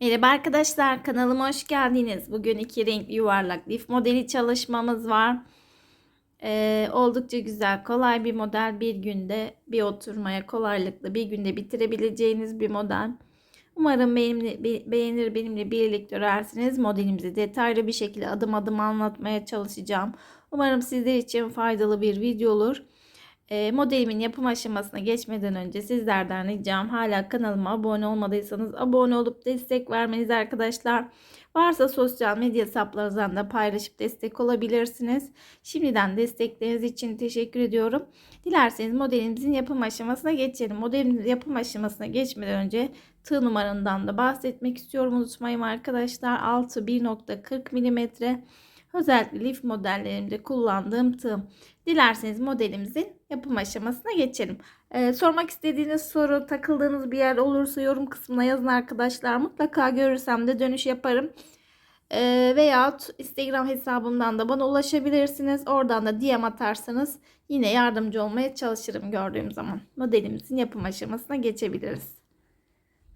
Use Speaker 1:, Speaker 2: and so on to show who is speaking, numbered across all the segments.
Speaker 1: Merhaba arkadaşlar kanalıma hoş geldiniz. Bugün iki renk yuvarlak lif modeli çalışmamız var. Ee, oldukça güzel kolay bir model bir günde bir oturmaya kolaylıkla bir günde bitirebileceğiniz bir model. Umarım benimle, be- beğenir benimle birlikte örersiniz. Modelimizi detaylı bir şekilde adım adım anlatmaya çalışacağım. Umarım sizler için faydalı bir video olur. E, modelimin yapım aşamasına geçmeden önce sizlerden ricam hala kanalıma abone olmadıysanız abone olup destek vermeniz arkadaşlar. Varsa sosyal medya hesaplarınızdan da paylaşıp destek olabilirsiniz. Şimdiden destekleriniz için teşekkür ediyorum. Dilerseniz modelimizin yapım aşamasına geçelim. Modelimizin yapım aşamasına geçmeden önce tığ numarandan da bahsetmek istiyorum. Unutmayın arkadaşlar 6 1.40 mm özellikle lif modellerimde kullandığım tığ. Dilerseniz modelimizin yapım aşamasına geçelim. Ee, sormak istediğiniz soru, takıldığınız bir yer olursa yorum kısmına yazın arkadaşlar. Mutlaka görürsem de dönüş yaparım. Ee, veyahut Instagram hesabımdan da bana ulaşabilirsiniz. Oradan da DM atarsanız yine yardımcı olmaya çalışırım gördüğüm zaman. Modelimizin yapım aşamasına geçebiliriz.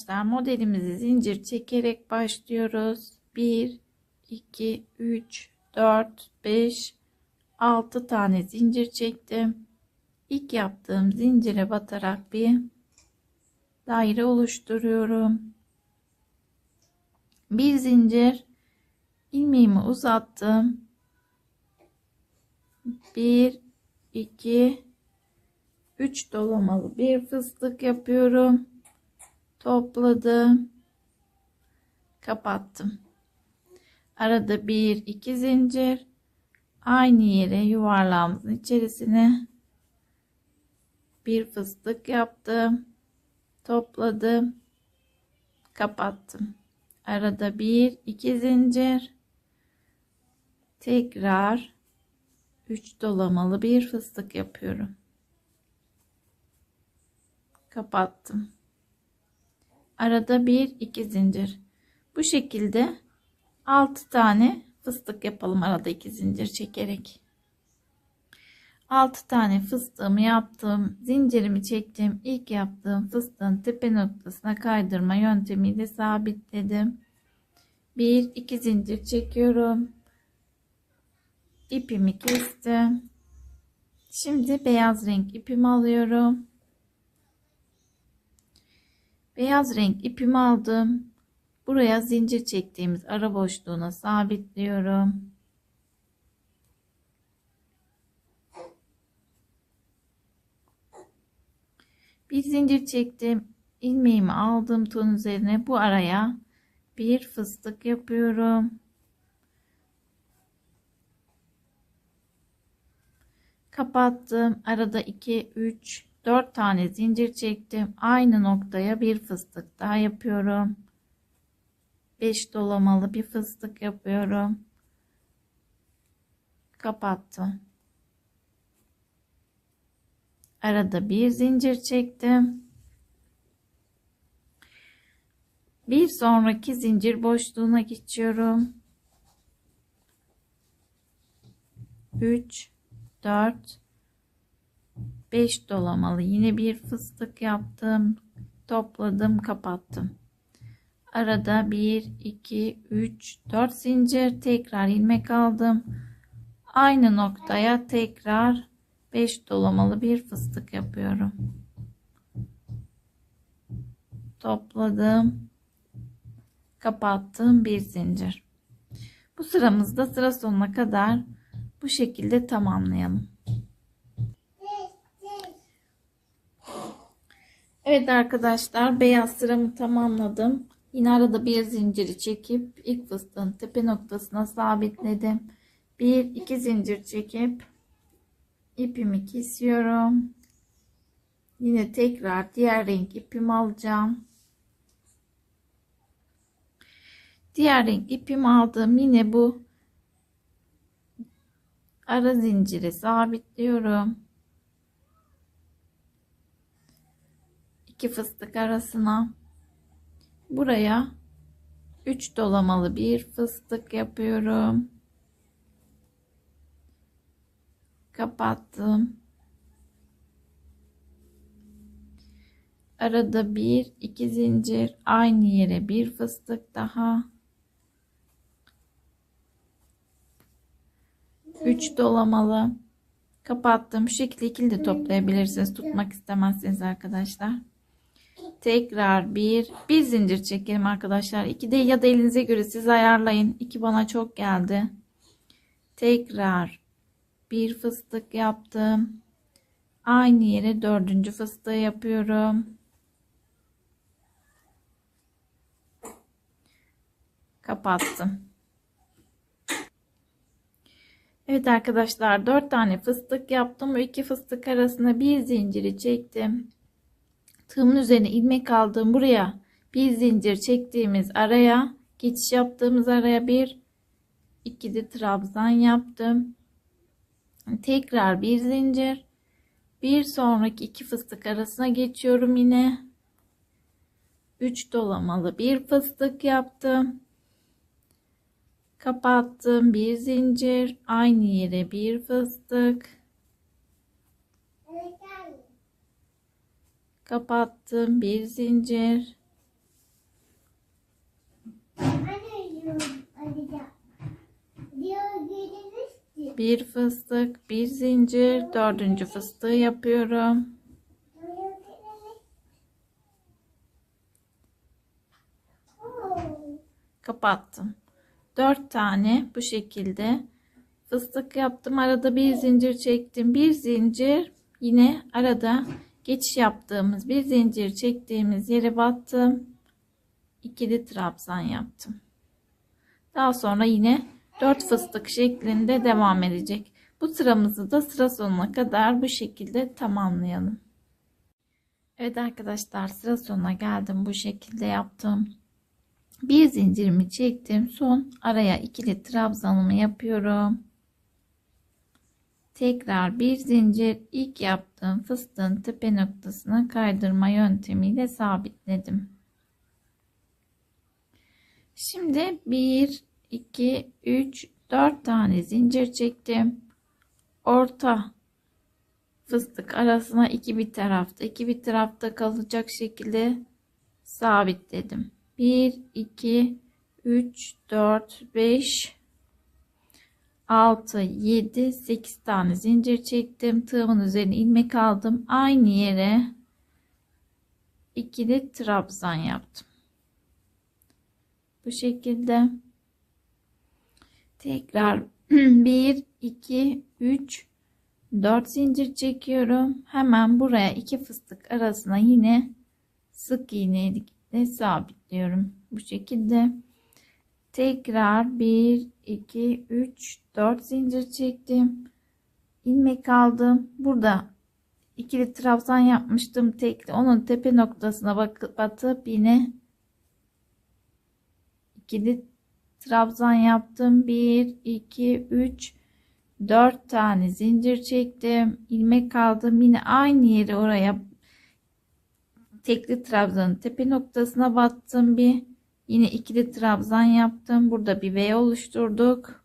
Speaker 1: Arkadaşlar modelimizi zincir çekerek başlıyoruz. 1, 2, 3, 4, 5, 6 tane zincir çektim. İlk yaptığım zincire batarak bir daire oluşturuyorum. Bir zincir ilmeğimi uzattım. 1 2 3 dolamalı bir fıstık yapıyorum. Topladım. Kapattım. Arada bir iki zincir aynı yere yuvarlağımızın içerisine bir fıstık yaptım. Topladım. Kapattım. Arada bir iki zincir. Tekrar 3 dolamalı bir fıstık yapıyorum. Kapattım. Arada bir iki zincir. Bu şekilde 6 tane fıstık yapalım arada iki zincir çekerek. 6 tane fıstığımı yaptım. Zincirimi çektim. İlk yaptığım fıstığın tepe noktasına kaydırma yöntemiyle sabitledim. 1 2 zincir çekiyorum. İpimi kestim. Şimdi beyaz renk ipimi alıyorum. Beyaz renk ipimi aldım. Buraya zincir çektiğimiz ara boşluğuna sabitliyorum. Bir zincir çektim. ilmeğimi aldım ton üzerine bu araya bir fıstık yapıyorum. Kapattım. Arada 2 3 4 tane zincir çektim. Aynı noktaya bir fıstık daha yapıyorum. 5 dolamalı bir fıstık yapıyorum. Kapattım. Arada bir zincir çektim. Bir sonraki zincir boşluğuna geçiyorum. 3 4 5 dolamalı yine bir fıstık yaptım. Topladım, kapattım. Arada 1 2 3 4 zincir tekrar ilmek aldım. Aynı noktaya tekrar 5 dolamalı bir fıstık yapıyorum. Topladım. Kapattım bir zincir. Bu sıramızda sıra sonuna kadar bu şekilde tamamlayalım. Evet arkadaşlar beyaz sıramı tamamladım. Yine arada bir zinciri çekip ilk fıstığın tepe noktasına sabitledim. Bir iki zincir çekip ipimi kesiyorum. Yine tekrar diğer renk ipimi alacağım. Diğer renk ipimi aldım. Yine bu ara zinciri sabitliyorum. İki fıstık arasına buraya 3 dolamalı bir fıstık yapıyorum. Kapattım. Arada bir, iki zincir, aynı yere bir fıstık daha. 3 dolamalı. Kapattım. Şu şekilde ikili de toplayabilirsiniz. Tutmak istemezseniz arkadaşlar. Tekrar bir, bir zincir çekelim arkadaşlar. İki de ya da elinize göre siz ayarlayın. İki bana çok geldi. Tekrar bir fıstık yaptım. Aynı yere dördüncü fıstığı yapıyorum. Kapattım. Evet arkadaşlar 4 tane fıstık yaptım. Bu iki fıstık arasında bir zinciri çektim. Tığımın üzerine ilmek aldım. Buraya bir zincir çektiğimiz araya geçiş yaptığımız araya bir ikili trabzan yaptım. Tekrar bir zincir. Bir sonraki iki fıstık arasına geçiyorum yine. 3 dolamalı bir fıstık yaptım. Kapattım bir zincir. Aynı yere bir fıstık. Kapattım bir zincir. Bir fıstık, bir zincir, dördüncü fıstığı yapıyorum. Kapattım. Dört tane bu şekilde fıstık yaptım. Arada bir zincir çektim. Bir zincir yine arada geçiş yaptığımız bir zincir çektiğimiz yere battım. İkili trabzan yaptım. Daha sonra yine 4 fıstık şeklinde devam edecek. Bu sıramızı da sıra sonuna kadar bu şekilde tamamlayalım. Evet arkadaşlar sıra sonuna geldim. Bu şekilde yaptım. Bir zincirimi çektim. Son araya ikili trabzanımı yapıyorum. Tekrar bir zincir ilk yaptığım fıstığın tepe noktasına kaydırma yöntemiyle sabitledim. Şimdi 1 2 3 4 tane zincir çektim. Orta fıstık arasına iki bir tarafta iki bir tarafta kalacak şekilde sabitledim. 1 2 3 4 5 6 7 8 tane zincir çektim. Tığımın üzerine ilmek aldım. Aynı yere ikili trabzan yaptım. Bu şekilde tekrar 1 2 3 4 zincir çekiyorum. Hemen buraya iki fıstık arasına yine sık iğneyle sabitliyorum. Bu şekilde tekrar 1 2 3 4 zincir çektim. ilmek aldım. Burada ikili trabzan yapmıştım tekli. Onun tepe noktasına bakıp batıp yine ikili trabzan yaptım. 1 2 3 4 tane zincir çektim. ilmek aldım. Yine aynı yere oraya tekli trabzanın tepe noktasına battım bir. Yine ikili trabzan yaptım. Burada bir V oluşturduk.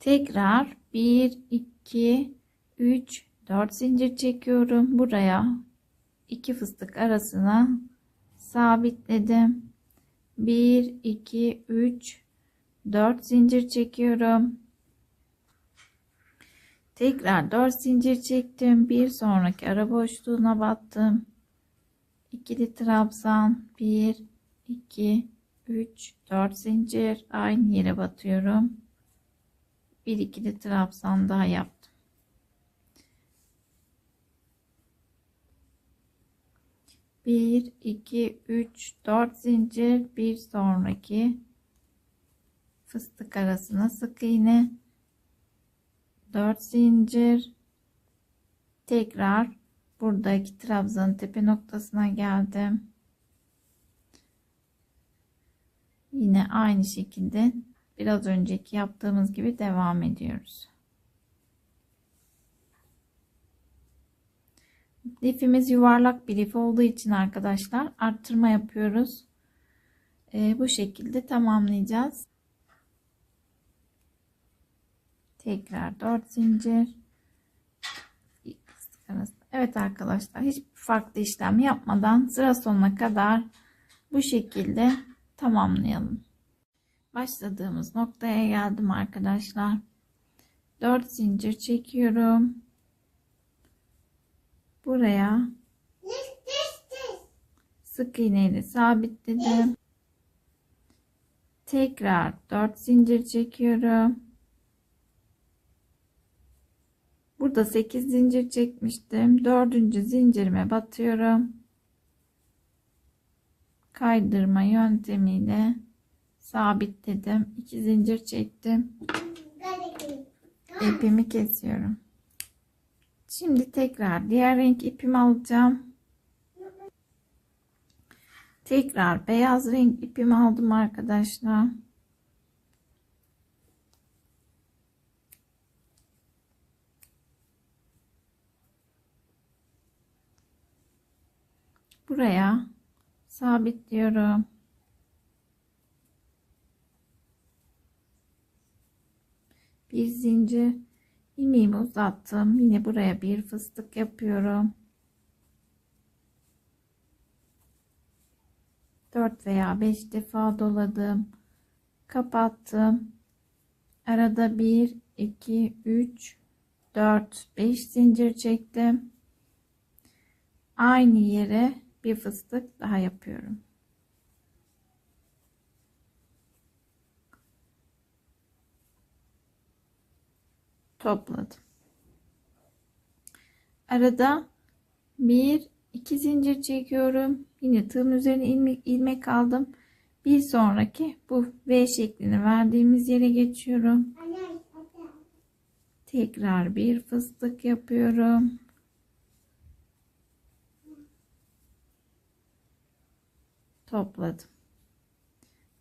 Speaker 1: Tekrar 1 2 3 4 zincir çekiyorum. Buraya iki fıstık arasına sabitledim. 1 2 3 4 zincir çekiyorum. Tekrar 4 zincir çektim. Bir sonraki ara boşluğuna battım. İkili trabzan 1 2 3 4 zincir aynı yere batıyorum. Bir ikili trabzan daha yaptım. Bir, iki, üç, dört zincir. Bir sonraki fıstık arasına sık iğne. 4 zincir. Tekrar buradaki trabzanın tepe noktasına geldim. Yine aynı şekilde biraz önceki yaptığımız gibi devam ediyoruz lifimiz yuvarlak bir lif olduğu için arkadaşlar arttırma yapıyoruz ee, bu şekilde tamamlayacağız tekrar 4 zincir Evet arkadaşlar hiç farklı işlem yapmadan sıra sonuna kadar bu şekilde tamamlayalım. Başladığımız noktaya geldim arkadaşlar. 4 zincir çekiyorum. Buraya sık iğneyle sabitledim. Tekrar 4 zincir çekiyorum. Burada 8 zincir çekmiştim. 4. zincirime batıyorum. Kaydırma yöntemiyle sabitledim. 2 zincir çektim. İpimi kesiyorum. Şimdi tekrar diğer renk ipimi alacağım. Tekrar beyaz renk ipimi aldım arkadaşlar. Buraya sabitliyorum. Bir zincir ilmeğimi uzattım. Yine buraya bir fıstık yapıyorum. 4 veya 5 defa doladım. Kapattım. Arada 1, 2, 3, 4, 5 zincir çektim. Aynı yere bir fıstık daha yapıyorum. Topladım. Arada bir iki zincir çekiyorum. Yine tığım üzerine ilmek, ilmek aldım. Bir sonraki bu V şeklini verdiğimiz yere geçiyorum. Tekrar bir fıstık yapıyorum. Topladım.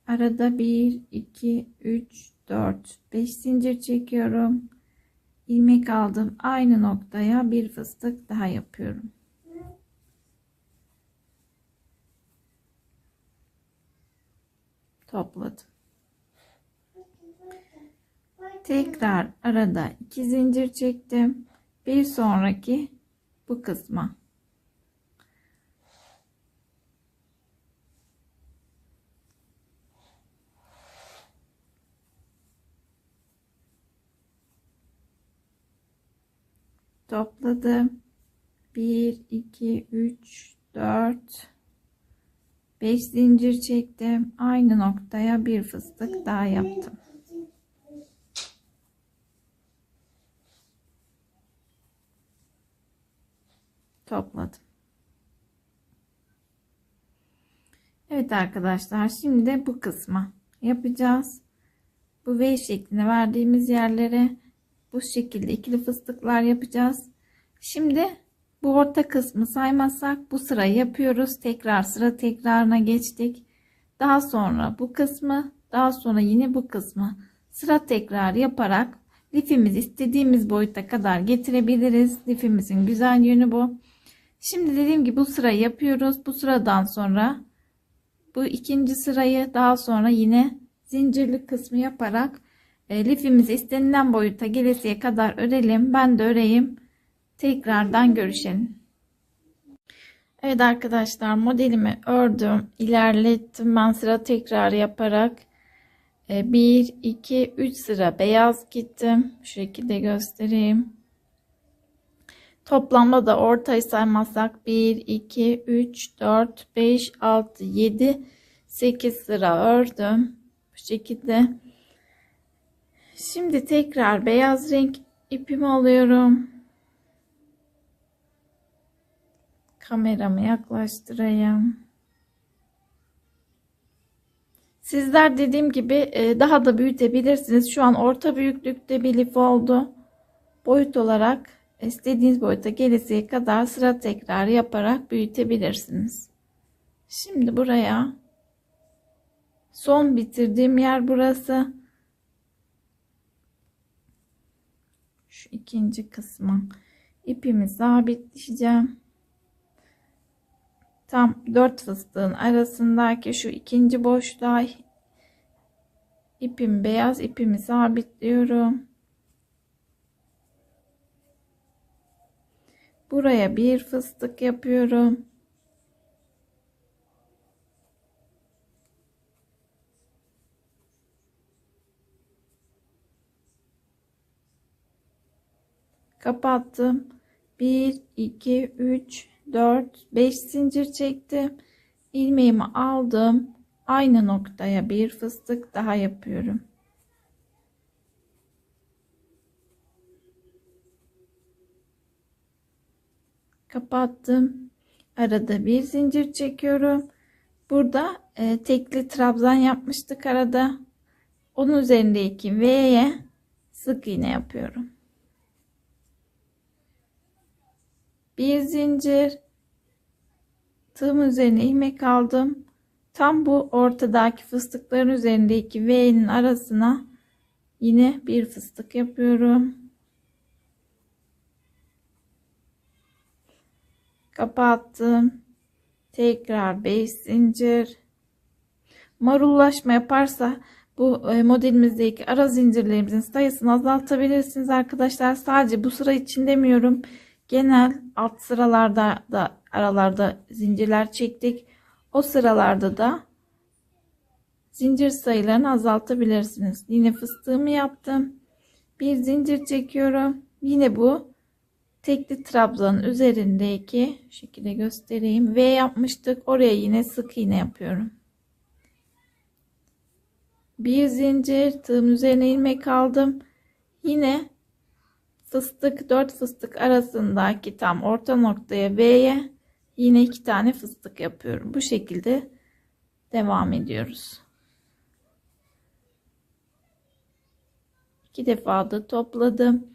Speaker 1: Arada 1, 2, 3, 4, 5 zincir çekiyorum. İlmek aldım. Aynı noktaya bir fıstık daha yapıyorum. topladım. Tekrar arada iki zincir çektim. Bir sonraki bu kısma. Topladım. 1 2 3 4 5 zincir çektim. Aynı noktaya bir fıstık daha yaptım. Topladım. Evet arkadaşlar şimdi de bu kısma yapacağız. Bu V şeklini verdiğimiz yerlere bu şekilde ikili fıstıklar yapacağız. Şimdi bu orta kısmı saymazsak bu sırayı yapıyoruz. Tekrar sıra tekrarına geçtik. Daha sonra bu kısmı, daha sonra yine bu kısmı sıra tekrar yaparak lifimizi istediğimiz boyuta kadar getirebiliriz. Lifimizin güzel yönü bu. Şimdi dediğim gibi bu sırayı yapıyoruz. Bu sıradan sonra bu ikinci sırayı daha sonra yine zincirli kısmı yaparak e, lifimizi istenilen boyuta gelesiye kadar örelim. Ben de öreyim tekrardan görüşelim. Evet arkadaşlar modelimi ördüm, ilerlettim. Ben sıra tekrar yaparak 1, 2, 3 sıra beyaz gittim. Şu şekilde göstereyim. Toplamda da ortayı saymazsak 1, 2, 3, 4, 5, 6, 7, 8 sıra ördüm. Bu şekilde. Şimdi tekrar beyaz renk ipimi alıyorum. Kameramı yaklaştırayım. Sizler dediğim gibi e, daha da büyütebilirsiniz. Şu an orta büyüklükte bir lif oldu. Boyut olarak istediğiniz boyuta gelesiye kadar sıra tekrar yaparak büyütebilirsiniz. Şimdi buraya son bitirdiğim yer burası. Şu ikinci kısmı ipimi sabitleyeceğim tam dört fıstığın arasındaki şu ikinci boşluğa ipim beyaz ipimi sabitliyorum. Buraya bir fıstık yapıyorum. Kapattım. 1 2 3 4 5 zincir çektim. ilmeğimi aldım. Aynı noktaya bir fıstık daha yapıyorum. Kapattım. Arada bir zincir çekiyorum. Burada e, tekli trabzan yapmıştık arada. Onun üzerindeki V'ye sık iğne yapıyorum. Bir zincir tığım üzerine ilmek aldım. Tam bu ortadaki fıstıkların üzerindeki V'nin arasına yine bir fıstık yapıyorum. Kapattım. Tekrar 5 zincir. Marullaşma yaparsa bu e, modelimizdeki ara zincirlerimizin sayısını azaltabilirsiniz arkadaşlar. Sadece bu sıra için demiyorum. Genel alt sıralarda da aralarda zincirler çektik. O sıralarda da zincir sayılarını azaltabilirsiniz. Yine fıstığımı yaptım. Bir zincir çekiyorum. Yine bu tekli trabzanın üzerindeki şekilde göstereyim. V yapmıştık. Oraya yine sık iğne yapıyorum. Bir zincir tığım üzerine ilmek aldım. Yine fıstık 4 fıstık arasındaki tam orta noktaya V'ye yine iki tane fıstık yapıyorum. Bu şekilde devam ediyoruz. İki defa da topladım.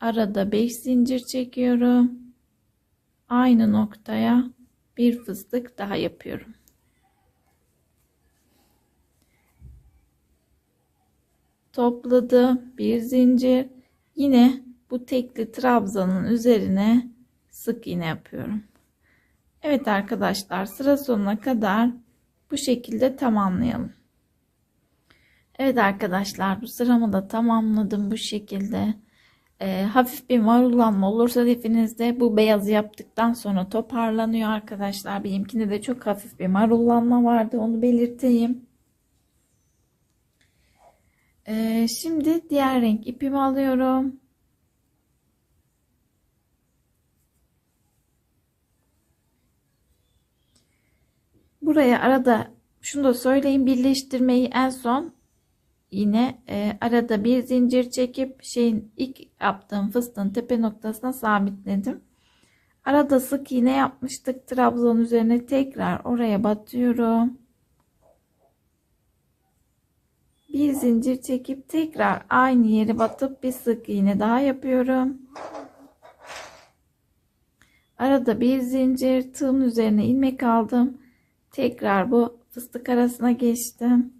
Speaker 1: Arada 5 zincir çekiyorum. Aynı noktaya bir fıstık daha yapıyorum. Topladım. Bir zincir. Yine bu tekli trabzanın üzerine sık iğne yapıyorum. Evet arkadaşlar sıra sonuna kadar bu şekilde tamamlayalım. Evet arkadaşlar bu sıramı da tamamladım bu şekilde. E, hafif bir marullanma olursa definizde bu beyazı yaptıktan sonra toparlanıyor arkadaşlar. Benimkinde de çok hafif bir marullanma vardı onu belirteyim. E, şimdi diğer renk ipimi alıyorum. Buraya arada şunu da söyleyeyim birleştirmeyi en son yine e, arada bir zincir çekip şeyin ilk yaptığım fıstığın tepe noktasına sabitledim. Arada sık iğne yapmıştık. Trabzon üzerine tekrar oraya batıyorum. Bir zincir çekip tekrar aynı yere batıp bir sık iğne daha yapıyorum. Arada bir zincir tığım üzerine ilmek aldım. Tekrar bu fıstık arasına geçtim.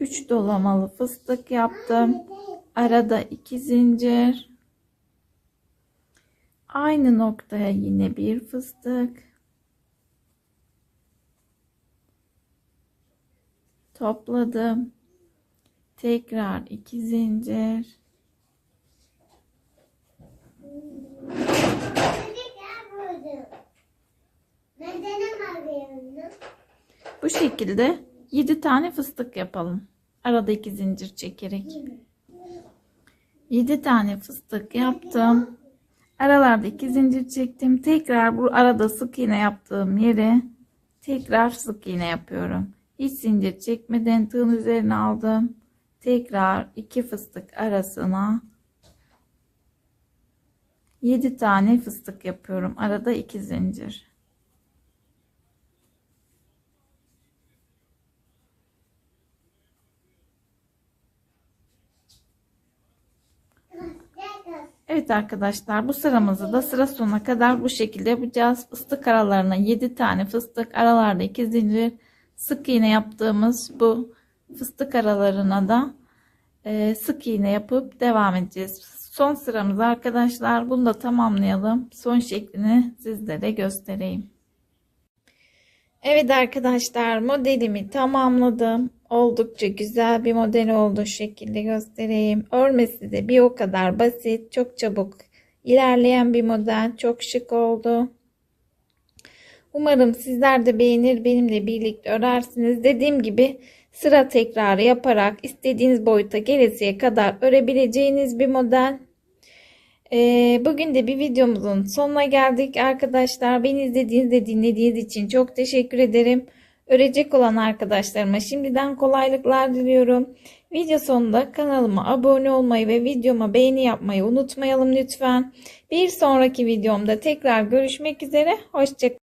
Speaker 1: 3 dolamalı fıstık yaptım. Arada 2 zincir. Aynı noktaya yine bir fıstık. Topladım. Tekrar 2 zincir. Bu şekilde 7 tane fıstık yapalım. Arada 2 zincir çekerek. 7 tane fıstık yaptım. Aralarda 2 zincir çektim. Tekrar bu arada sık iğne yaptığım yere tekrar sık iğne yapıyorum. Hiç zincir çekmeden tığın üzerine aldım. Tekrar 2 fıstık arasına 7 tane fıstık yapıyorum. Arada 2 zincir. Evet arkadaşlar bu sıramızı da sıra sonuna kadar bu şekilde yapacağız. Fıstık aralarına 7 tane fıstık aralarda 2 zincir sık iğne yaptığımız bu fıstık aralarına da e, sık iğne yapıp devam edeceğiz. Son sıramız arkadaşlar bunu da tamamlayalım. Son şeklini sizlere göstereyim. Evet arkadaşlar modelimi tamamladım. Oldukça güzel bir model oldu. Şekilde göstereyim. Örmesi de bir o kadar basit. Çok çabuk ilerleyen bir model. Çok şık oldu. Umarım sizler de beğenir benimle birlikte örersiniz. Dediğim gibi sıra tekrarı yaparak istediğiniz boyuta gelesiye kadar örebileceğiniz bir model. Ee, bugün de bir videomuzun sonuna geldik arkadaşlar. Beni izlediğiniz ve dinlediğiniz için çok teşekkür ederim. Örecek olan arkadaşlarıma şimdiden kolaylıklar diliyorum. Video sonunda kanalıma abone olmayı ve videoma beğeni yapmayı unutmayalım lütfen. Bir sonraki videomda tekrar görüşmek üzere. Hoşçakalın.